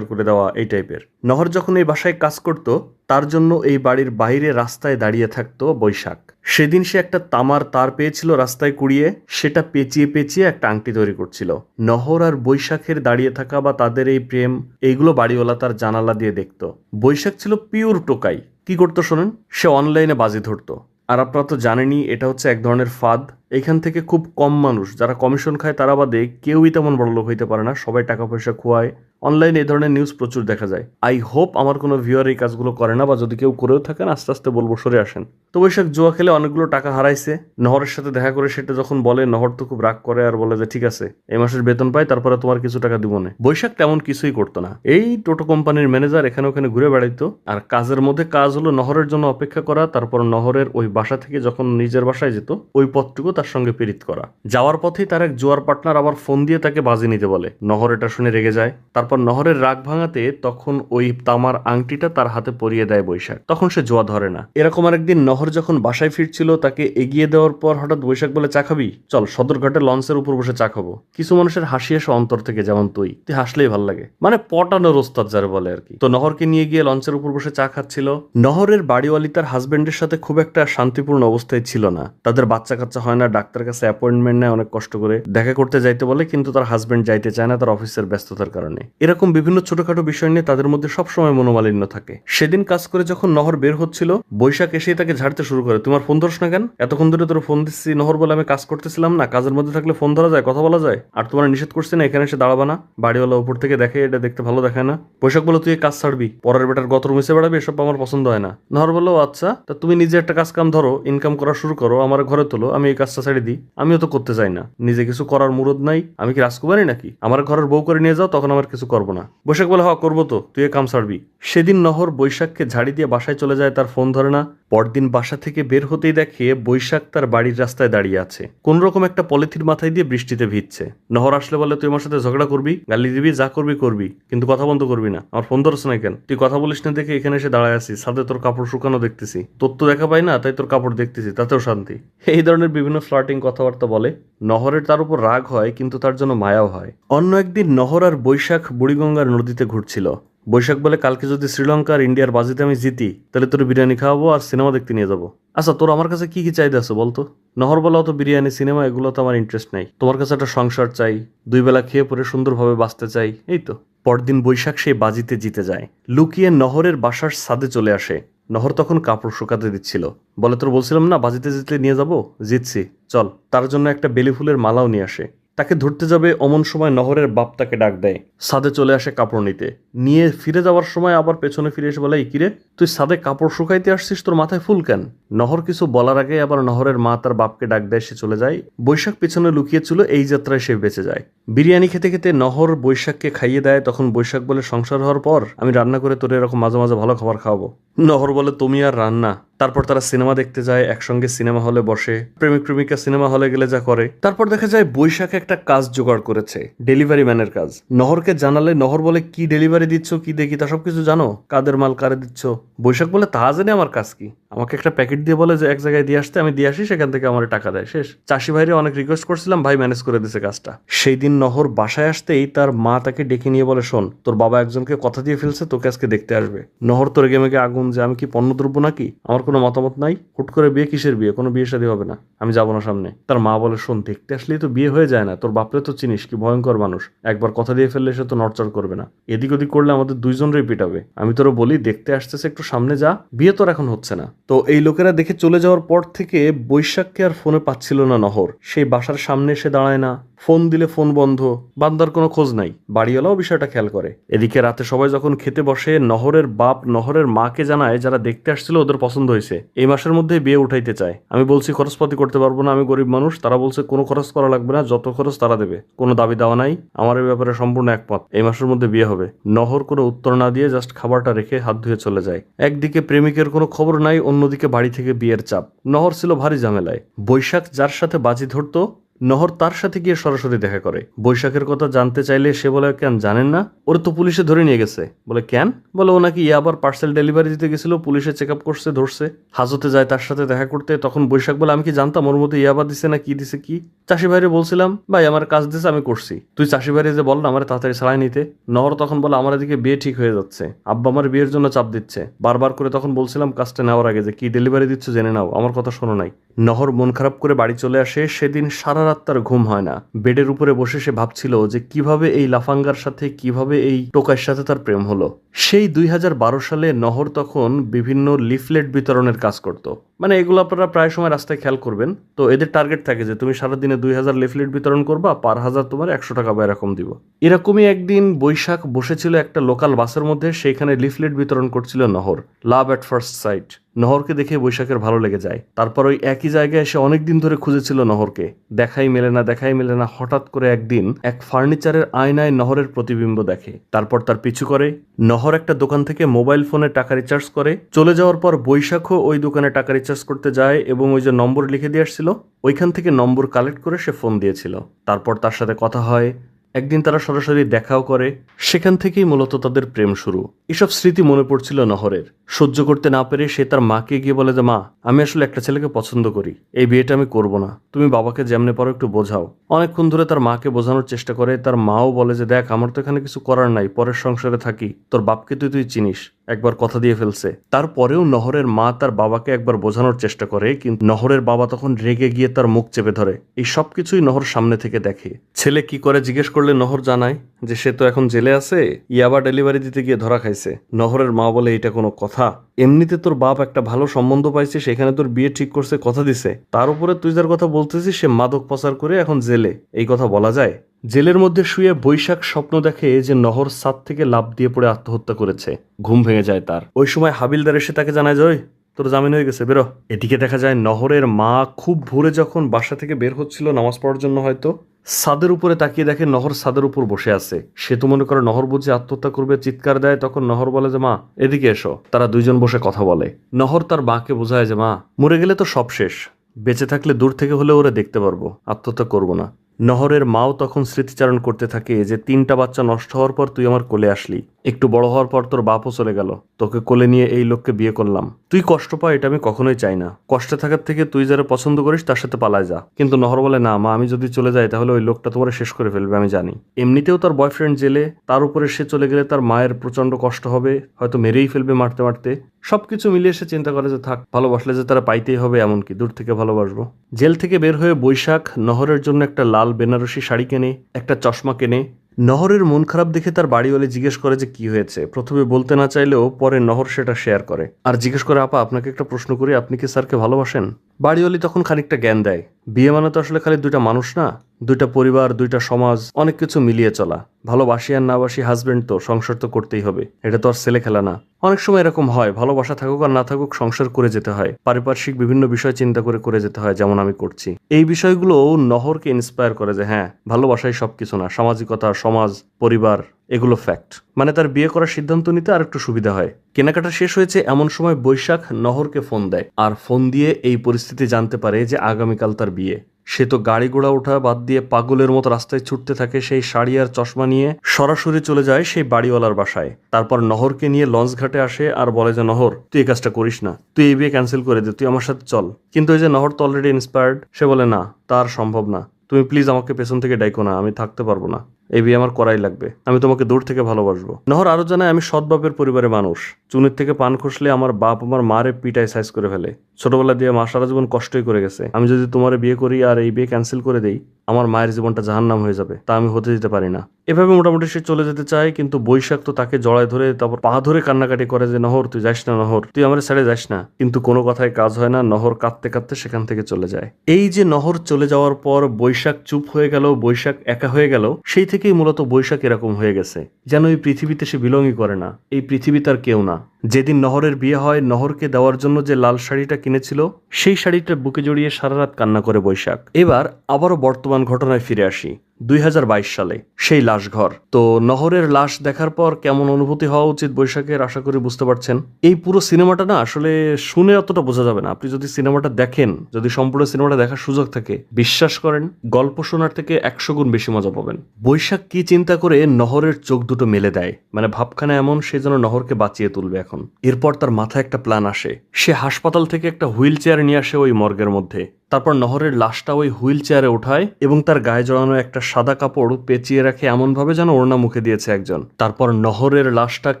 করে দেওয়া এই টাইপের। নহর যখন এই বাসায় কাজ করত, তার জন্য এই বাড়ির বাইরে রাস্তায় দাঁড়িয়ে থাকতো বৈশাখ। সেদিন সে একটা তামার তার পেয়েছিল রাস্তায় কুড়িয়ে, সেটা পেঁচিয়ে পেঁচিয়ে একটা আংটি তৈরি করছিল। নহর আর বৈশাখের দাঁড়িয়ে থাকা বা তাদের এই প্রেম, এইগুলো বাড়িওয়ালা তার জানালা দিয়ে দেখত। বৈশাখ ছিল পিওর টোকাই। কি করতো শোনেন? সে অনলাইনে বাজি ধরতো। আর আপনারা তো জানেনই, এটা হচ্ছে এক ধরনের ফাঁদ। এখান থেকে খুব কম মানুষ, যারা কমিশন খায় তারা বাদে কেউই তেমন বড় লোক হইতে পারে না। সবাই টাকা পয়সা খোয়ায় অনলাইনে এই ধরনের নিউজ প্রচুর দেখা যায়। আই হোপ আমার কোনো ভিউয়ার এই কাজগুলো করে না বা যদি কেউ করেও থাকেন, আস্তে আস্তে বলব সরে আসেন। তো বৈশাখ জুয়া খেলে অনেকগুলো টাকা হারাইছে। নহরের সাথে দেখা করে সেটা যখন বলে, নহর তো খুব রাগ করে আর বলে যে, ঠিক আছে, এই মাসের বেতন পাই, তারপরে তোমার কিছু টাকা দিব না। বৈশাখ তেমন কিছুই করতো না। এই টোটো কোম্পানির ম্যানেজার এখানে ওখানে ঘুরে বেড়াইতো। আর কাজের মধ্যে কাজ হলো নহরের জন্য অপেক্ষা করা, তারপর নহরের ওই বাসা থেকে যখন নিজের বাসায় যেত, ওই পথটুকু তার সঙ্গে পীড়িত করা। যাওয়ার পথেই তার এক জোয়ার পার্টনার আবার ফোন দিয়ে তাকে বাজি নিতে বলে। নহর এটা শুনে রেগে যায়। তারপর নহরের রাগ ভাঙাতে তখন ওই তামার আংটিটা তার হাতে পরিয়ে দেয় বৈশাখ। তখন সে জোয়া ধরে না। এরকম আরেকদিন নহর যখন বাসায় ফিরছিল, তাকে এগিয়ে দেওয়ার পর হঠাৎ বৈশাখ বলে, চা খাবি? চল, সদরঘাটে লঞ্চের উপর বসে চা খাব। কিছু মানুষের হাসি আসে অন্তর থেকে, যেমন তুই। তুই হাসলেই ভালো লাগে। মানে পটানোর ওস্তাদ যারা বলে আর কি। তো নহরকে নিয়ে গিয়ে লঞ্চের উপর বসে চা খাচ্ছিল। নহরের বাড়িওয়ালি তার হাজবেন্ডের সাথে খুব একটা শান্তিপূর্ণ অবস্থায় ছিল না। তাদের বাচ্চা কাচ্চা হয় না ডাক্তার কাছে অ্যাপয়েন্টমেন্ট নেয় অনেক কষ্ট করে। দেখা করতে যাইতে বলে, কিন্তু তার হাজবেন্ড যাইতে চায় না, তার অফিসের ব্যস্ততার কারণে। এরকম বিভিন্ন ছোটখাটো বিষয় নিয়ে তাদের মধ্যে সবসময় মনোমালিন্য থাকে। সেদিন কাজ করে যখন নহর বের হচ্ছিল, বৈশাখ এসেই তাকে ঝাড়তে শুরু করে। তোমার ফোন ধরস না কেন? এতক্ষণ ধরে তোর ফোন দিচ্ছি, নহর বলে আমি কাজ করতেছিলাম না। কাজের মধ্যে থাকলে ফোন ধরা যায়, কথা বলা যায়। আর তোমার নিষেধ করছি না, এখানে এসে দাঁড়াবা না। বাড়িওয়ালা উপর থেকে দেখে, এটা দেখতে ভালো দেখায় না। বৈশাখ বলে, তুই কাজ ছাড়বি। পরের বেটার গতর মিশে বেড়াবি, এসব আমার পছন্দ হয় না। নহর বলল আচ্ছা তা তুমি নিজে একটা কাজ কাম ধরো ইনকাম করা শুরু করো, আমার ঘরে তোলো, আমি এই কাজটা ছেড়ে দিই। আমিও তো করতে চাই না। নিজে কিছু করার মুরদ নাই। আমি কি রাজকুমারী নাকি? আমার ঘরের বউ করে নিয়ে যাও, তখন আমার কিছু করব না। বৈশাখ বলে হ করব তো, তুই এ কাম ছাড়বি সেদিন নহর বৈশাখকে ঝাড়ি দিয়ে বাসায় চলে যায়, তার ফোন ধরে না। পরদিন বাসা থেকে বের হতেই দেখে বৈশাখ তার বাড়ির রাস্তায় দাঁড়িয়ে আছে। কোন রকম একটা পলিথিন মাথায় দিয়ে বৃষ্টিতে ভিজছে। নহর আসলে বলে, তুই আমার সাথে ঝগড়া করবি, গালি দিবি, যা করবি করবি, কিন্তু কথা বন্ধ করবি না। আমার ফোন ধরছ না কেন? তুই কথা বলিস না দেখে এখানে এসে দাঁড়ায় আছিস। সাথে তোর কাপড় শুকানো দেখতেছি। তোর তো দেখা পাই না, তাই তোর কাপড় দেখতেছি, তাতেও শান্তি। এই ধরনের বিভিন্ন ফ্লার্টিং কথাবার্তা বলে। নহরের তার উপর রাগ হয়, কিন্তু তার জন্য মায়াও হয়। অন্য একদিন নহর আর বৈশাখ বুড়িগঙ্গার নদীতে ঘুরছিল। বৈশাখ বলে, কালকে যদি শ্রীলঙ্কা আর ইন্ডিয়ার বাজিতে আমি জিতি, তাহলে তোর বিরিয়ানি খাওয়াবো আর সিনেমা দেখতে নিয়ে যাব। আচ্ছা তোর আমার কাছে কি কি চাইতে আছে বলতো? নহর বলা, তো বিরিয়ানি, সিনেমা, এগুলো তো আমার ইন্টারেস্ট নাই। তোমার কাছে একটা সংসার চাই, দুই বেলা খেয়ে পরে সুন্দরভাবে বাঁচতে চাই, এই তো। পরদিন বৈশাখ সেই বাজিতে জিতে যায়। লুকিয়ে নহরের বাসার ছাদে চলে আসে। নহর তখন কাপড় শুকাতে দিচ্ছিল। বলে, তোর বলছিলাম না, বাজিতে জিতলে নিয়ে যাব? জিতছি। চল, তার জন্য একটা বেলি ফুলের মালাও নিয়ে আসে। তাকে ধরতে যাবে অমন সময় নহরের বাপ তাকে ডাক দেয়। সাদে চলে আসে কাপড় নিতে। নিয়ে ফিরে যাওয়ার সময় আবার পেছনে ফিরে এসে বলে, "এই কিরে তুই সাদে কাপড় শুকাইতে আসছিস, তোর মাথায় ফুল কেন? নহর কিছু বলার আগে আবার নহরের মা তার বাপকে ডাক দেয়, সে চলে যায়। বৈশাখ পেছনে লুকিয়েছিল এই যাত্রায় সে বেঁচে যায়। বিরিয়ানি খেতে খেতে নহর বৈশাখকে খাইয়ে দেয়, তখন বৈশাখ বলে, সংসার হওয়ার পর আমি রান্না করে তোর এরকম মাঝে মাঝে ভালো খাবার খাওয়াবো। নহর বলে, তুমি আর রান্না। তারপর তারা সিনেমা দেখতে যায়, একসঙ্গে সিনেমা হলে বসে, প্রেমিক প্রেমিকা সিনেমা হলে গেলে যা করে। তারপর দেখা যায়, বৈশাখ একটা কাজ জোগাড় করেছে, ডেলিভারি ম্যানের কাজ। নহরকে জানালে, নহর বলে, কি ডেলিভারি দিচ্ছ, কি দেখি, তা সবকিছু জানো? কাদের মাল, কারে দিচ্ছ বৈশাখ বলে তা জেনে আমার কাজ কি? আমাকে একটা প্যাকেট দিয়ে বলে যে, এক জায়গায় দিয়ে আসতে, আমি দিয়ে আসি, সেখান থেকে আমার টাকা দেয়। শেষ। চাষি ভাইরে অনেক রিকোয়েস্ট করছিলাম, ভাই ম্যানেজ করে দিছে কাজটা। সেই দিন নহর বাসায় আসতেই তার মা তাকে ডেকে নিয়ে বলে, শোন, তোর বাবা একজনকে কথা দিয়ে ফেলছে, তোকে আজকে দেখতে আসবে। নহর তোর রেগে মেগে আগুন যে, আমি কি পণ্যদ্রব্য নাকি? আমার কোনো মতামত নাই? হুট করে বিয়ে, কিসের বিয়ে? কোনো বিয়ে শাদী হবে না। আমি যাব না সামনে। তার মা বলে, শোন, দেখতে আসলেই তো বিয়ে হয়ে যায় না। তোর বাপরে তো চিনিস, কি ভয়ঙ্কর মানুষ। একবার কথা দিয়ে ফেললে সে তো নড়চড় করবে না। এদিক ওদিক করলে আমাদের দুইজনেরই পিটাবে। আমি তোরা বলি, দেখতে আসতেছে একটু সামনে যা, বিয়ে তোর এখন হচ্ছে না। তো এই লোকেরা দেখে চলে যাওয়ার পর থেকে বৈশাখকে আর ফোনে পাচ্ছিল না নহর। সেই বাসার সামনে এসে দাঁড়ায় না। ফোন দিলে ফোন বন্ধ, বান্দার কোনো খোঁজ নাই। বাড়িওয়ালাও বিষয়টা খেয়াল করে। এদিকে রাতে সবাই যখন খেতে বসে, নহরের বাপ নহরের মাকে জানায় যারা দেখতে আসছিল ওদের পছন্দ হয়েছে। এই মাসের মধ্যে বিয়ে উঠাইতে চায়। আমি বলছি, খরচপাতি করতে পারব না, আমি গরিব মানুষ। তারা বলছে, কোনো খরচ করা লাগবে না, যত খরচ তারা দেবে। কোনো দাবি দেওয়া নাই। আমার এই ব্যাপারে সম্পূর্ণ একমত। এই মাসের মধ্যে বিয়ে হবে। নহর কোনো উত্তর না দিয়ে জাস্ট খাবারটা রেখে হাত ধুয়ে চলে যায়। একদিকে প্রেমিকের কোনো খবর নাই, অন্যদিকে বাড়ি থেকে বিয়ের চাপ। নহর ছিল ভারী ঝামেলায়। বৈশাখ যার সাথে বাজি ধরতো নহর তার সাথে গিয়ে সরাসরি দেখা করে। বৈশাখের কথা জানতে চাইলে সে বলে, কেন জানেন না? ওরা তো পুলিশে ধরে নিয়ে গেছে। বলে, কেন? বলে, ও নাকি আবার পার্সেল ডেলিভারি দিতে গেছিল, পুলিশে চেক আপ করছে, ধরছে। হাজতে যায় তার সাথে দেখা করতে, তখন বৈশাখ বলে, আমি কি জানতাম ওর মধ্যে ইয়াবা দিছে না, কি দিছে, কি? চাষি ভাইরে বলছিলাম, ভাই, আমার কাজ দিছে, আমি করছি। তুই চাষি ভাইরে যে বল না আমার তাড়াতাড়ি ছাড়াই নিতে। নহর তখন বলে, আমার এদিকে বিয়ে ঠিক হয়ে যাচ্ছে। আব্বা আমার বিয়ের জন্য চাপ দিচ্ছে। বারবার করে তখন বলছিলাম, কাজটা নেওয়ার আগে যে কি ডেলিভারি দিচ্ছ, জেনে নাও। আমার কথা শোনো নাই। নহর মন খারাপ করে বাড়ি চলে আসে। সেদিন সারা রাত তার ঘুম হয় না। বেডের উপরে বসে সে ভাবছিল যে কীভাবে এই লাফাঙ্গার সাথে, কীভাবে এই টোকার সাথে তার প্রেম হলো। সেই দুই হাজার বারো সালে নহর তখন বিভিন্ন লিফলেট বিতরণের কাজ করত। মানে এগুলো আপনারা প্রায় সময় রাস্তায় খেয়াল করবেন। তো এদের টার্গেট থাকে যে তুমি সারাদিনে দুই হাজার লিফলেট বিতরণ করবা, পার হাজার তোমার একশো টাকা বা এরকম দিব। এরকমই একদিন বৈশাখ বসেছিল একটা লোকাল বাসের মধ্যে, সেইখানে লিফলেট বিতরণ করছিল Nahar. Love at first sight. নহরকে দেখে বৈশাখের ভালো লেগে যায়। তারপর ওই একই জায়গায় এসে অনেকদিন ধরে খুঁজেছিল নহরকে। দেখাই মেলে না, দেখাই মেলে না, হঠাৎ করে একদিন এক ফার্নিচারের আয়নায় নহরের প্রতিবিম্ব দেখে। তারপর তার পিছু করে, নহর একটা দোকান থেকে মোবাইল ফোনে টাকা রিচার্জ করে। চলে যাওয়ার পর বৈশাখও ওই দোকানে টাকা রিচার্জ করতে যায় এবং ওই যে নম্বর লিখে দিয়ে আসছিল, ওইখান থেকে নম্বর কালেক্ট করে সে ফোন দিয়েছিল। তারপর তার সাথে কথা হয় একদিন তারা সরাসরি দেখাও করে, সেখান থেকেই মূলত তাদের প্রেম শুরু। এসব স্মৃতি মনে পড়ছিল নহরের। সহ্য করতে না পেরে সে তার মাকে গিয়ে বলে যে, মা, আমি আসলে একটা ছেলেকে পছন্দ করি। এই বিয়েটা আমি করব না। তুমি বাবাকে যেমনে পারো একটু বোঝাও। অনেকক্ষণ ধরে তার মাকে বোঝানোর চেষ্টা করে, তার মাও বলে যে, দেখ, আমার তো এখানে কিছু করার নাই, পরের সংসারে থাকি। তোর বাপকে তুই তুই চিনিস। একবার কথা দিয়ে ফেলছে। তারপরেও নহরের মা তার বাবাকে একবার বোঝানোর চেষ্টা করে, কিন্তু নহরের বাবা তখন রেগে গিয়ে তার মুখ চেপে ধরে। এই সব কিছুই নহর সামনে থেকে দেখে। ছেলে কি করে জিজ্ঞেস করলে নহর জানায় যে, সে তো এখন জেলে আছে ইয়াবা ডেলিভারি দিতে গিয়ে ধরা খাইছে। নহরের মা বলে এটা কোনো কথা। এমনিতে তোর বাপ একটা ভালো সম্বন্ধ পাইছে, সেখানে তোর বিয়ে ঠিক করছে, কথা দিছে। তার উপরে তুই যার কথা বলতেছিস, সে মাদক পাচার করে এখন জেলে। এই কথা বলা যায়? জেলের মধ্যে শুয়ে বৈশাখ স্বপ্ন দেখে যে নহর সাত থেকে লাভ দিয়ে পড়ে আত্মহত্যা করেছে। ঘুম ভেঙে যায় তার। ওই সময় হাবিলদার এসে তাকে জানায় যে "ওই, তোর জামিন হয়ে গেছে বেরো। এদিকে দেখা যায় নহরের মা খুব ভোরে যখন বাসা থেকে বের হচ্ছিল নামাজ পড়ার জন্য হয়তো সাদের উপরে তাকিয়ে দেখে নহর সাদের উপর বসে আছে। সে তো মনে করে নহর বুঝে আত্মহত্যা করবে চিৎকার দেয় তখন নহর বলে যে মা এদিকে এসো। তারা দুইজন বসে কথা বলে। নহর তার মাকে বোঝায় যে মা মরে গেলে তো সব শেষ। বেঁচে থাকলে দূর থেকে হলে ওরা দেখতে পারব আত্মহত্যা করব না। নহরের মাও তখন স্মৃতিচারণ করতে থাকে যে তিনটা বাচ্চা নষ্ট হওয়ার পর তুই আমার কোলে আসলি। একটু বড় হওয়ার পর তোর বাপও চলে গেল। তোকে কোলে নিয়ে এই লোককে বিয়ে করলাম। তুই কষ্ট পা, এটা আমি কখনোই চাই না। কষ্টে থাকার থেকে তুই যারা পছন্দ করিস, তার সাথে পালায় যা। কিন্তু নহর বলে, না, মা, আমি যদি চলে যাই, তাহলে ওই লোকটা তোমার শেষ করে ফেলবে, আমি জানি। এমনিতেও তার বয়ফ্রেন্ড জেলে, তার উপরে সে চলে গেলে তার মায়ের প্রচণ্ড কষ্ট হবে, হয়তো মেরেই ফেলবে মারতে মারতে। সবকিছু মিলিয়ে সে চিন্তা করে যে, থাক, ভালোবাসলে যে তারা পাইতেই হবে, এমনকি দূর থেকে ভালোবাসবো। জেল থেকে বের হয়ে বৈশাখ, নহরের জন্য একটা লাল বেনারসি শাড়ি কেনে, একটা চশমা কেনে নহরের মন খারাপ দেখে তার বাড়িওয়ালি জিজ্ঞেস করে যে কি হয়েছে। প্রথমে বলতে না চাইলেও পরে নহর সেটা শেয়ার করে। আর জিজ্ঞেস করে, আপা, আপনাকে একটা প্রশ্ন করি, আপনি কি স্যারকে ভালোবাসেন? বাড়িওয়ালি তখন খানিকটা জ্ঞান দেয়। বিয়ে মানে তো আসলে খালি দুইটা মানুষ না, দুইটা পরিবার, দুইটা সমাজ, অনেক কিছু মিলিয়ে চলা। ভালোবাসি আর না বাসি হাজবেন্ড তো সংসার তো করতেই হবে, এটা তো আর ছেলে খেলা না। অনেক সময় এরকম হয়, ভালোবাসা থাকুক আর না থাকুক সংসার করে যেতে হয়, পারিপার্শ্বিক বিভিন্ন বিষয় চিন্তা করে করে যেতে হয়, যেমন আমি করছি। এই বিষয়গুলো নহরকে ইন্সপায়ার করে যে হ্যাঁ ভালোবাসাই সবকিছু না, সামাজিকতা, সমাজ, পরিবার এগুলো ফ্যাক্ট মানে তার বিয়ে করার সিদ্ধান্ত নিতে আর একটু সুবিধা হয়। কেনাকাটা শেষ হয়েছে, এমন সময় বৈশাখ নহরকে ফোন দেয়। আর ফোন দিয়ে এই পরিস্থিতি জানতে পারে যে আগামীকাল তার বিয়ে। সে তো গাড়ি ঘোড়া ওঠা বাদ দিয়ে পাগলের মতো রাস্তায় ছুটতে থাকে সেই শাড়ি আর চশমা নিয়ে সরাসরি চলে যায় সেই বাড়িওয়ালার বাসায়। তারপর নহরকে নিয়ে লঞ্চ ঘাটে আসে আর বলে যে, নহর, তুই এই কাজটা করিস না। তুই এই বিয়ে ক্যান্সেল করে দে, তুই আমার সাথে চল। কিন্তু ওই যে নহর তো অলরেডি ইন্সপায়ার্ড সে বলে, না, তার সম্ভব না। তুমি প্লিজ আমাকে পেছন থেকে ডাইকো না, আমি থাকতে পারব না। এই বিয়ে আমার করাই লাগবে। আমি তোমাকে দূর থেকে ভালোবাসবো। নহর আরও জানায়, আমি সৎ বাপের পরিবারের মানুষ। চুনির থেকে পান খসলে আমার বাপ আমার মারে পিটায় সাইজ করে ফেলে। ছোটবেলা দিয়ে মা সারা জীবন কষ্টই করে গেছে। আমি যদি তোমার বিয়ে করি আর এই বিয়ে ক্যান্সেল করে দেই, আমার মায়ের জীবনটা জাহান্নাম হয়ে যাবে, তা আমি হতে দিতে পারি না। এভাবে মোটামুটি সে চলে যেতে চায়, কিন্তু বৈশাখ তো তাকে জড়ায় ধরে তারপর পা ধরে কান্নাকাটি করে যে, নহর, তুই যাস না, নহর, তুই আমার ছেড়ে যাস না। কিন্তু কোনো কথায় কাজ হয় না, নহর কাঁদতে কাঁদতে সেখান থেকে চলে যায়। এই যে নহর চলে যাওয়ার পর বৈশাখ চুপ হয়ে গেল, বৈশাখ একা হয়ে গেল, সেই থেকেই মূলত বৈশাখ এরকম হয়ে গেছে। যেন এই পৃথিবীতে সে বিলংই করে না, এই পৃথিবী তার কেউ না। যেদিন নহরের বিয়ে হয়, নহরকে দেওয়ার জন্য যে লাল শাড়িটা কিনেছিল, সেই শাড়িটা বুকে জড়িয়ে সারা রাত কান্না করে বৈশাখ। এবার আবারও বর্তমান ঘটনায় ফিরে আসি। দুই হাজার বাইশ সালে, সেই লাশঘর তো নহরের লাশ দেখার পর কেমন অনুভূতি হওয়া উচিত বৈশাখের, আশা করি বুঝতে পারছেন? এই পুরো সিনেমাটা না, আসলে শুনে অতটা বোঝা যাবে না। আপনি যদি সিনেমাটা দেখেন, যদি সম্পূর্ণ সিনেমাটা দেখার সুযোগ থাকে, বিশ্বাস করেন, গল্প শোনার থেকে একশো গুণ বেশি মজা পাবেন। বৈশাখ কি চিন্তা করে নহরের চোখ দুটো মেলে দেয়? মানে ভাবখানা এমন, সে যেন নহরকে বাঁচিয়ে তুলবে এখন। এরপর তার মাথায় একটা প্ল্যান আসে। সে হাসপাতাল থেকে একটা হুইল চেয়ার নিয়ে আসে ওই মর্গের মধ্যে। তারপর নহরের লাশটা ওই হুইল চেয়ারে ওঠায় এবং তার গায়ে জড়ানো একটা সাদা কাপড় পেঁচিয়ে রাখে এমনভাবে যেন ওড়না মুখে দিয়েছে একজন। তারপর নহরের লাশটা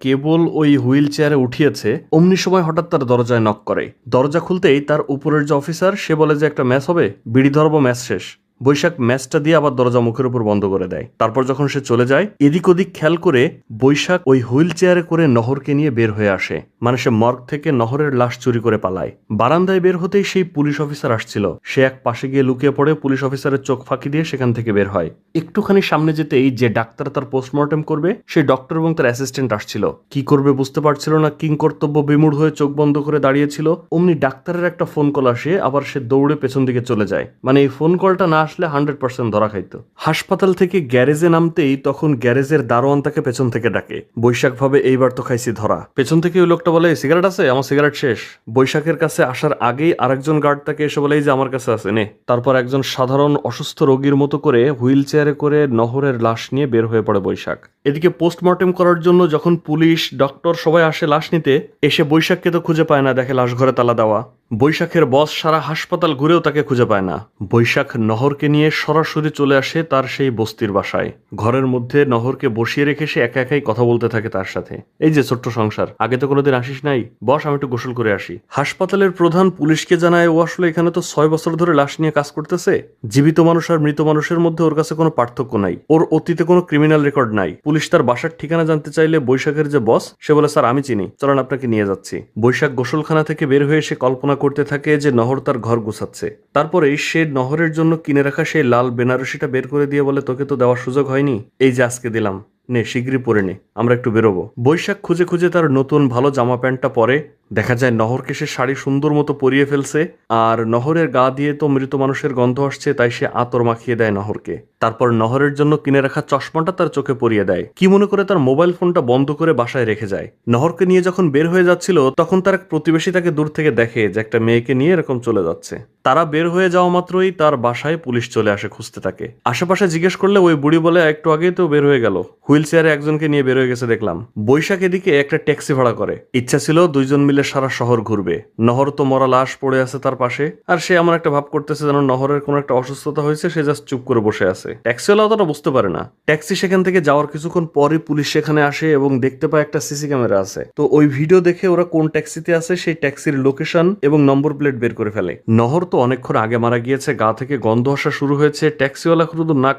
কেবল ওই হুইল চেয়ারে উঠিয়েছে, অমনি সময় হঠাৎ তার দরজায় নক করে। দরজা খুলতেই তার উপরের যে অফিসার, সে বলে যে, একটা ম্যাচ হবে? বিড়ি ধরবো ম্যাচ শেষ। বৈশাখ ম্যাচটা দিয়ে আবার দরজা মুখের উপর বন্ধ করে দেয়। তারপর যখন সে চলে যায়, এদিক ওদিক খেয়াল করে বৈশাখ ওই হুইল চেয়ারে করে নহরকে নিয়ে বের হয়ে আসে। মানে সে মর্গ থেকে নহরের লাশ চুরি করে পালায়। বারান্দায় বের হতেই সেই পুলিশ অফিসার আসছিল। সে এক পাশে গিয়ে লুকিয়ে পড়ে, পুলিশ অফিসারের চোখ ফাঁকি দিয়ে সেখান থেকে বের হয়। একটুখানি সামনে যেতেই যে ডাক্তার তার পোস্টমর্টেম করবে সেই ডক্টর এবং তার অ্যাসিস্ট্যান্ট আসছিল। কি করবে বুঝতে পারছিল না, কিং কর্তব্য বিমূঢ় হয়ে চোখ বন্ধ করে দাঁড়িয়েছিল। অমনি ডাক্তারের একটা ফোন কল আসে, আবার সে দৌড়ে পেছন দিকে চলে যায়। মানে এই ফোন কলটা না আসলে হান্ড্রেড পার্সেন্ট ধরা খাইতো। হাসপাতাল থেকে গ্যারেজে নামতেই তখন গ্যারেজের দারোয়ান তাকে পেছন থেকে ডাকে। বৈশাখ ভাবে এইবার তো খাইছি ধরা। পেছন থেকে ওই লোকটা বলে, সিগারেট আছে? আমার সিগারেট শেষ। বৈশাখের কাছে আসার আগেই আরেকজন গার্ড তাকে এসে বলে, "এই যে আমার কাছে আছে, নে। তারপর একজন সাধারণ অসুস্থ রোগীর মতো করে হুইল চেয়ারে করে নহরের লাশ নিয়ে বের হয়ে পড়ে বৈশাখ। এদিকে পোস্টমর্টেম করার জন্য যখন পুলিশ, ডক্টর সবাই আসে লাশ নিতে, এসে বৈশাখকে তো খুঁজে পায় না, দেখে লাশ ঘরে তালা দেওয়া। বৈশাখের বস সারা হাসপাতাল ঘুরেও তাকে খুঁজে পায় না। বৈশাখ নহরকে নিয়ে সরাসরি চলে আসে তার সেই বস্তির বাসায়। ঘরের মধ্যে নহরকে বসিয়ে রেখে সে একা একাই কথা বলতে থাকে তার সাথে। এই যে ছোট্ট সংসার, আগে তো কোনোদিন আসিস নাই। বস, আমি একটু গোসল করে আসি। হাসপাতালের প্রধান পুলিশকে জানায়, ও আসলে এখানে তো ছয় বছর ধরে লাশ নিয়ে কাজ করতেছে। জীবিত মানুষ আর মৃত মানুষের মধ্যে ওর কাছে কোনো পার্থক্য নাই। ওর অতীতে কোনো ক্রিমিনাল রেকর্ড নাই। পুলিশ তার বাসার ঠিকানা জানতে চাইলে বৈশাখের যে বস, সে বলে, স্যার, আমি চিনি। চলেন আপনাকে নিয়ে যাচ্ছি। বৈশাখ গোসলখানা থেকে বের হয়ে সে কল্পনা করতে থাকে যে নহর তার ঘর গুছাচ্ছে। তারপরে সে নহরের জন্য কিনে রাখা সেই লাল বেনারসিটা বের করে দিয়ে বলে, তোকে তো দেওয়ার সুযোগ হয়নি। এই যে আজকে দিলাম। নে শীঘ্রই পরে নে। আমরা একটু বেরোবো। বৈশাখ খুঁজে খুঁজে তার নতুন ভালো জামা প্যান্টটা পরে দেখা যায় নহরকে সে শাড়ি সুন্দর মতো পরিয়ে ফেলছে, আর নহরের গা দিয়ে তো মৃত মানুষের গন্ধ আসছে, তাই সে আতর মাখিয়ে দেয় নহরকে। তারপর নহরের জন্য কিনে রাখা চশমাটা তার চোখে পরিয়ে দেয়। কি মনে করে তার মোবাইল ফোনটা বন্ধ করে বাসায় রেখে যায়? নহরকে নিয়ে যখন বের হয়ে যাচ্ছিল, তখন তার এক প্রতিবেশী তাকে দূর থেকে দেখে যে একটা মেয়েকে নিয়ে এরকম চলে যাচ্ছে। তারা বের হয়ে যাওয়া মাত্রই তার বাসায় পুলিশ চলে আসে খুঁজতে থাকে আশেপাশে জিজ্ঞেস করলে ওই বুড়ি বলে, একটু আগেই তো বের হয়ে গেল। হুইল চেয়ারে একজনকে নিয়ে বের হয়ে গেছে, দেখলাম। বৈশাখ এদিকে একটা ট্যাক্সি ভাড়া করে। ইচ্ছা ছিল দুইজন মিলে সারা শহর ঘুরবে। নহর তো মরা লাশ পড়ে আছে তার পাশে। আর সে এমন একটা ভাব করতেছে যেন নহরের কোনো একটা অসুস্থতা হয়েছে, সে জাস্ট চুপ করে বসে আছে। ট্যাক্সিওয়ালা অতটা বুঝতে পারে না। ট্যাক্সি সেখান থেকে যাওয়ার কিছুক্ষণ পরে পুলিশ সেখানে আসে এবং দেখতে পায় একটা সিসি ক্যামেরা আছে। তো ওই ভিডিও দেখে ওরা কোন ট্যাক্সিতে আছে সেই ট্যাক্সির লোকেশন এবং নম্বর প্লেট বের করে ফেলে। নহর তো অনেকক্ষণ আগে মারা গিয়েছে, গা থেকে গন্ধ আসা শুরু হয়েছে ট্যাক্সিওয়ালা শুধু নাক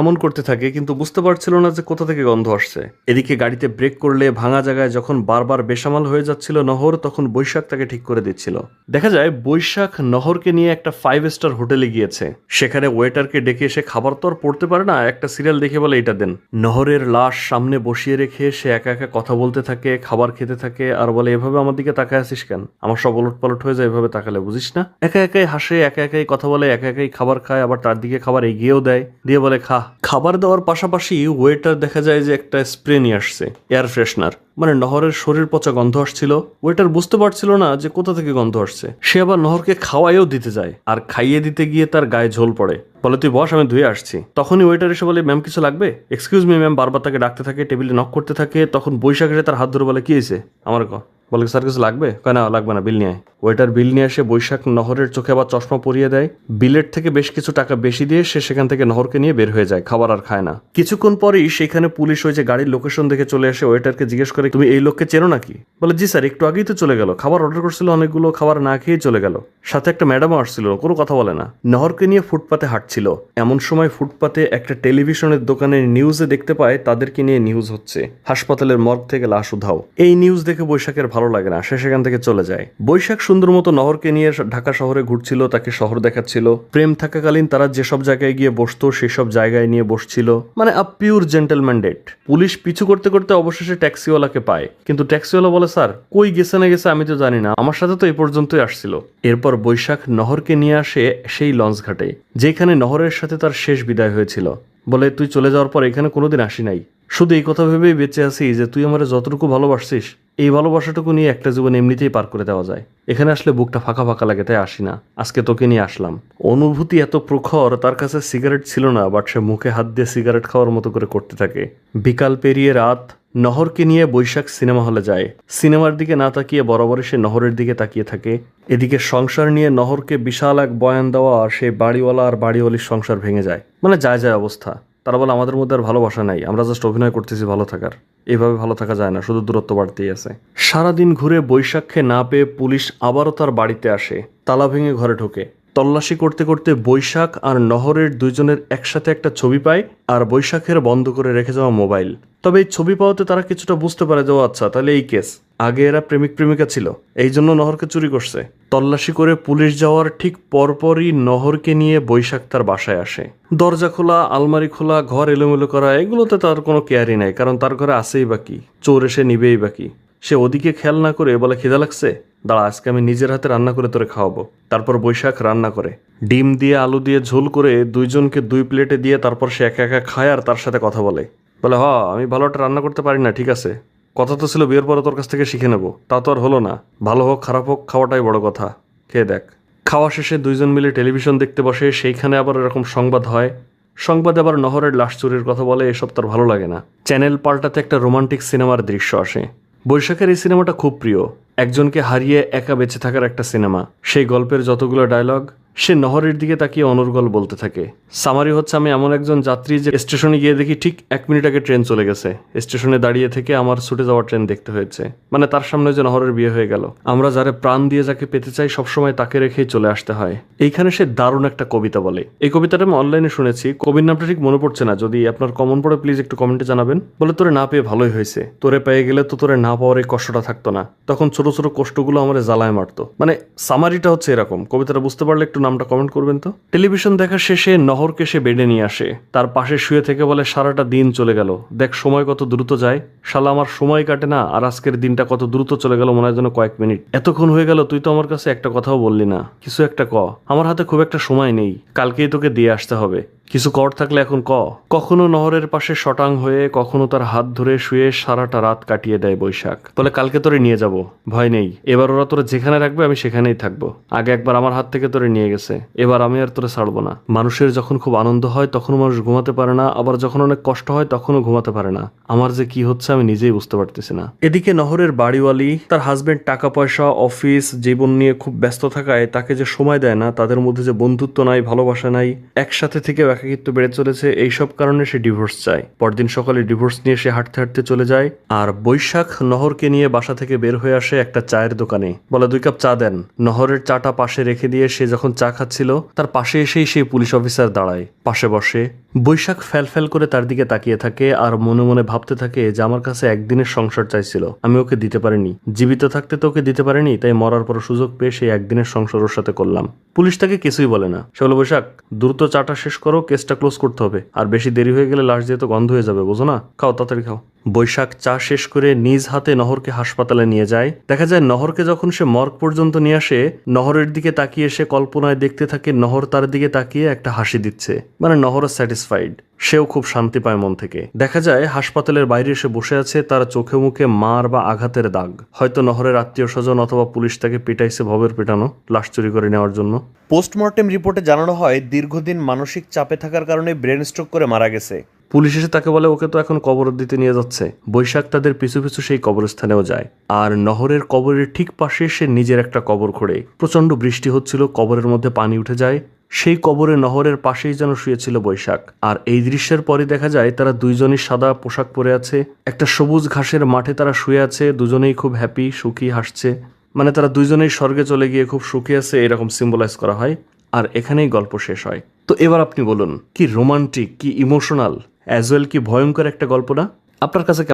এমন করতে থাকে কিন্তু বুঝতে পারছিল না যে কোথা থেকে গন্ধ আসছে। এদিকে গাড়িতে ব্রেক করলে ভাঙা জায়গায় যখন বারবার বেসামাল হয়ে যাচ্ছিল, নহর তখন বৈশাখ তাকে ঠিক করে দিচ্ছিল। দেখা যায়, বৈশাখ নহরকে নিয়ে একটা ফাইভ স্টার হোটেলে গিয়েছে। সেখানে ওয়েটারকে ডেকে এসে খাবার তো আর পড়তে পারে না, একটা সিরিয়াল দেখে বলে এটা দেন। নহরের লাশ সামনে বসিয়ে রেখে সে একা একা কথা বলতে থাকে, খাবার খেতে থাকে আর বলে, এভাবে আমার দিকে তাকায় আসিস কেন? আমার সব ওলট পালট হয়ে যায়, এভাবে তাকালে বুঝিস না? একা একাই হাসে, একা একাই কথা বলে, একা একাই খাবার খায়, আবার তার দিকে খাবার এগিয়েও দেয়। দিয়ে বলে, খা। খাবার দেওয়ার পাশাপাশি ওয়েটার দেখা যায় যে একটা স্প্রে নিয়ে আসছে এয়ার ফ্রেশনার মানে নহরের শরীর পচা গন্ধ আসছিল ওয়েটার বুঝতে পারছিল না যে কোথা থেকে গন্ধ আসছে। সে আবার নহরকে খাওয়াইও দিতে যায়, আর খাইয়ে দিতে গিয়ে তার গায়ে ঝোল পড়ে। বলে, তুই বস, আমি ধুয়ে আসছি। তখনই ওয়েটার এসে বলে ম্যাম কিছু লাগবে? এক্সকিউজ মি ম্যাম বারবার তাকে ডাকতে থাকে, টেবিলে নক করতে থাকে। তখন বৈশাখ এসে তার হাত ধরে বলে, কি হয়েছে? আমার ক, বলে স্যার কিছু লাগবে? কয়, না, লাগবে না বিল নিয়ে ওয়েটার বিল নিয়ে এসে বৈশাখ নহরের চোখে আবার চশমা পরিয়ে দেয়। বিলের থেকে বেশ কিছু টাকা বেশি দিয়ে সে সেখান থেকে নহরকে নিয়ে বের হয়ে যায়, খাবার আর খায় না। কিছুক্ষণ পরেই সেখানে পুলিশ ওই যে গাড়ির লোকেশন দেখে চলে আসে। ওয়েটারকে জিজ্ঞেস করে, তুমি এই লোককে চেনো নাকি? বলে, জি স্যার একটু আগেই তো চলে গেল। খাবার অর্ডার করছিল, অনেকগুলো খাবার না খেয়েই চলে গেল। সাথে একটা ম্যাডামও আসছিল, কোনো কথা বলে না। নহরকে নিয়ে ফুটপাতে হাঁটছিল এমন সময় ফুটপাতে একটা টেলিভিশনের দোকানের নিউজে দেখতে পায়, তাদেরকে নিয়ে নিউজ হচ্ছে। হাসপাতালের মর্গ থেকে লাশ উধাও। এই নিউজ দেখে বৈশাখের ভালো লাগে না, সে সেখান থেকে চলে যায়। বৈশাখ সুন্দর মতো নহরকে নিয়ে ঢাকা শহরে ঘুরছিল, তাকে শহর দেখাচ্ছিল। প্রেম থাকাকালীন তারা যেসব জায়গায় গিয়ে বসতো, সেসব জায়গায় নিয়ে বসছিল। মানে আ পিওর জেন্টেলম্যান ডেট পুলিশ পিছু করতে করতে অবশেষে ট্যাক্সিওয়ালাকে পায়। কিন্তু ট্যাক্সিওয়ালা বলে, স্যার, কই গেছে না গেছে আমি তো জানি না। আমার সাথে তো এই পর্যন্তই আসছিল। এরপর বৈশাখ নহরকে নিয়ে আসে সেই লঞ্চ ঘাটে যেখানে নহরের সাথে তার শেষ বিদায় হয়েছিল। বলে, তুই চলে যাওয়ার পর এখানে কোনোদিন আসি নাই। শুধু এই কথা ভেবেই বেঁচে আছি যে তুই আমার যতটুকু ভালোবাসছিস, এই ভালোবাসাটুকু নিয়ে একটা জীবন এমনিতেই পার করে দেওয়া যায়। এখানে আসলে বুকটা ফাঁকা ফাঁকা লাগে, তাই আসি না। আজকে তোকে নিয়ে আসলাম। অনুভূতি এত প্রখর, তার কাছে সিগারেট ছিল না বাট সে মুখে হাত দিয়ে সিগারেট খাওয়ার মতো করে করতে থাকে। বিকাল পেরিয়ে রাত, নহরকে নিয়ে বৈশাখ সিনেমা হলে যায়। সিনেমার দিকে না তাকিয়ে বরাবরই সে নহরের দিকে তাকিয়ে থাকে। এদিকে সংসার নিয়ে নহরকে বিশাল এক বয়ান দেওয়া আর সেই বাড়িওয়ালা আর বাড়িওয়ালির সংসার ভেঙে যায়। মানে যায় যায় অবস্থা। তারা বলে, আমাদের মধ্যে আর ভালোবাসা নাই, আমরা জাস্ট অভিনয় করতেছি, ভালো থাকার। এইভাবে ভালো থাকা যায় না, শুধু দূরত্ব বাড়তেই আছে। সারাদিন ঘুরে বৈশাখে না পেয়ে পুলিশ আবারও তার বাড়িতে আসে, তালা ভেঙে ঘরে ঢোকে। তল্লাশি করতে করতে বৈশাখ আর নহরের দুইজনের একসাথে একটা ছবি পায় আর বৈশাখের বন্ধ করে রেখে যাওয়া মোবাইল। তবে এই ছবি পাওয়াতে তারা কিছুটা বুঝতে পারে যে, ও আচ্ছা তাহলে এই কেস। আগে এরা প্রেমিক প্রেমিকা ছিল, এই জন্য নহরকে চুরি করছে। তল্লাশি করে পুলিশ যাওয়ার ঠিক পরপরই নহরকে নিয়ে বৈশাখ তার বাসায় আসে। দরজা খোলা, আলমারি খোলা, ঘর এলোমেলো করা, এগুলোতে তার কোনো কেয়ারই নাই, কারণ তার ঘরে আসেই বাকি চোর এসে নিবেই বাকি সে ওদিকে খেয়াল না করে বলে খিদা লাগছে? দাঁড়া, আজকে আমি নিজের হাতে রান্না করে তোরে খাওয়াবো। তারপর বৈশাখ রান্না করে। ডিম দিয়ে আলু দিয়ে ঝোল করে দুইজনকে দুই প্লেটে দিয়ে তারপর সে একা একা খায় আর তার সাথে কথা বলে। বলে, হ, আমি ভালো একটা রান্না করতে পারি না, ঠিক আছে। কথা তো ছিল বিয়ের পরে তোর কাছ থেকে শিখে নেব। তা তো আর হলো না। ভালো হোক, খারাপ হোক, খাওয়াটাই বড় কথা। খেয়ে দেখ। খাওয়া শেষে দুইজন মিলে টেলিভিশন দেখতে বসে, সেইখানে আবার এরকম সংবাদ হয়। সংবাদে আবার নহরের লাশ চুরির কথা বলে, এসব তার ভালো লাগে না। চ্যানেল পাল্টাতে একটা রোমান্টিক সিনেমার দৃশ্য আসে। বৈশাখের এই সিনেমাটা খুব প্রিয়। একজনকে হারিয়ে একা বেঁচে থাকার একটা সিনেমা। সেই গল্পের যতগুলো ডায়লগ সে নহরের দিকে তাকিয়ে অনর্গল বলতে থাকে, সামারি হচ্ছে আমি এমন একজন যাত্রী যে স্টেশনে গিয়ে দেখি ঠিক এক মিনিট আগে ট্রেন চলে গেছে। স্টেশনে দাঁড়িয়ে থেকে আমার ছুটে যাওয়ার ট্রেন দেখতে হয়েছে। মানে তার সামনে যে নহরের বিয়ে হয়ে গেল। আমরা যারা প্রাণ দিয়ে যাকে পেতে চাই সবসময় তাকে রেখেই চলে আসতে হয়। এইখানে সে দারুণ একটা কবিতা বলে। এই কবিতাটা আমি অনলাইনে শুনেছি। কবির নামটা ঠিক মনে পড়ছে না। যদি আপনার কমন পড়ে, প্লিজ একটু কমেন্টে জানাবেন। বলে, তোরে না পেয়ে ভালোই হয়েছে। তোরে পেয়ে গেলে তো তোরে না পাওয়ার এই কষ্টটা থাকতো না। তখন ছোট ছোট কষ্টগুলো আমার জ্বালায় মারতো। মানে সামারিটা হচ্ছে এরকম। কবিতাটা বুঝতে পারলে একটু নামটা কমেন্ট করবেন তো? টেলিভিশন দেখা শেষে নহরকে সে বেডে নিয়ে আসে। তার পাশে শুয়ে থেকে বলে, সারাটা দিন চলে গেল। দেখ, সময় কত দ্রুত যায়। শালা, আমার সময় কাটে না, আর আজকের দিনটা কত দ্রুত চলে গেল, মনে হয় যেন কয়েক মিনিট। এতক্ষণ হয়ে গেল, তুই তো আমার কাছে একটা কথাও বললি না। কিছু একটা ক। আমার হাতে খুব একটা সময় নেই। কালকেই তোকে দিয়ে আসতে হবে। কিছু কর থাকলে এখন ক। কখনো নহরের পাশে শটাং হয়ে কখনো তার হাত ধরে শুয়ে সারাটা রাত কাটিয়ে দেয় বৈশাখ। বলে, কালকে তোরে নিয়ে যাব। ভয় নেই। এবার ওরা তোরা যেখানে রাখবে, আমি সেখানেই থাকব। আগে একবার আমার হাত থেকে তোরে নিয়ে গেছে। এবার আমি আর তোরে ছাড়বো না। মানুষের যখন খুব আনন্দ হয় তখন মানুষ ঘুমাতে পারে না। আবার যখন অনেক কষ্ট হয়, তখনও ঘুমাতে পারে না। আমার যে কি হচ্ছে, আমি নিজেই বুঝতে পারতেছি না। এদিকে নহরের বাড়িওয়ালি, তার হাজবেন্ড টাকা পয়সা অফিস জীবন নিয়ে খুব ব্যস্ত থাকায় তাকে যে সময় দেয় না, তাদের মধ্যে যে বন্ধুত্ব নাই, ভালোবাসা নাই, একসাথে থেকে একাকিত্ব বেড়ে চলেছে, এইসব কারণে সে ডিভোর্স চায়। পরদিন সকালে ডিভোর্স নিয়ে সে হাঁটতে হাঁটতে চলে যায় আর বৈশাখ নহরকে নিয়ে বাসা থেকে বের হয়ে আসে একটা চায়ের দোকানে। বলে, দুই কাপ চা দেন। নহরের চাটা পাশে রেখে দিয়ে সে যখন চা খাচ্ছিল, তার পাশে এসেই সেই পুলিশ অফিসার দাঁড়ায়। পাশে বসে বৈশাখ ফ্যাল ফ্যাল করে তার দিকে তাকিয়ে থাকে আর মনে মনে ভাবতে থাকে যে আমার কাছে একদিনের সংসার চাইছিল। আমি ওকে দিতে পারিনি। জীবিত থাকতে তো ওকে দিতে পারিনি, তাই মরার পর সুযোগ পেয়ে সেই একদিনের সংসার ওর সাথে করলাম। পুলিশ তাকে কিছুই বলে না। সে বলে, বৈশাখ, দ্রুত চাটা শেষ করো, কেসটা ক্লোজ করতে হবে। আর বেশি দেরি হয়ে গেলে লাশ দিয়ে তো গন্ধ হয়ে যাবে, বোঝো না? খাও, তাড়াতাড়ি খাও। বৈশাখ চা শেষ করে নিজ হাতে নহরকে হাসপাতালে নিয়ে যায়। দেখা যায় নহরকে যখন সে মর্গ পর্যন্ত নিয়ে আসে, নহরের দিকে তাকিয়ে সে কল্পনায় দেখতে থাকে, নহর তার দিকে তাকিয়ে একটা হাসি দিচ্ছে। মানে নহর স্যাটিসফাইড। সেও খুব শান্তি পায় মন থেকে। দেখা যায় হাসপাতালের বাইরে এসে বসে আছে তার চোখে মুখে মার বা আঘাতের দাগ। হয়তো নহরের আত্মীয় স্বজন অথবা পুলিশ তাকে পিটাইছে ভবের পেটানো লাশ চুরি করে নেওয়ার জন্য। পোস্টমর্টেম রিপোর্টে জানানো হয় দীর্ঘদিন মানসিক চাপে থাকার কারণে ব্রেন স্ট্রোক করে মারা গেছে। পুলিশ এসে তাকে বলে ওকে তো এখন কবর দিতে নিয়ে যাচ্ছে। বৈশাখ তাদের পিছু পিছু সেই কবরস্থানেও যায়। আর নহরের কবরের ঠিক পাশে সে নিজের একটা কবর খোঁড়ে। প্রচণ্ড বৃষ্টি হচ্ছিল কবরের মধ্যে পানি উঠে যায়। সেই কবরে নহরের পাশেই যেন শুয়েছিল বৈশাখ। আর এই দৃশ্যের পরে দেখা যায়, তারা দুইজনই সাদা পোশাক পরে আছে। একটা সবুজ ঘাসের মাঠে তারা শুয়ে আছে, দুজনেই খুব হ্যাপি সুখী হাসছে। মানে তারা দুইজনেই স্বর্গে চলে গিয়ে খুব সুখী আছে, এরকম সিম্বলাইজ করা হয়। আর এখানেই গল্প শেষ হয়। তো এবার আপনি বলুন, কি রোমান্টিক কি ইমোশনাল অ্যাজ ওয়েল কি ভয়ঙ্কর একটা গল্প না? আপনার কাছে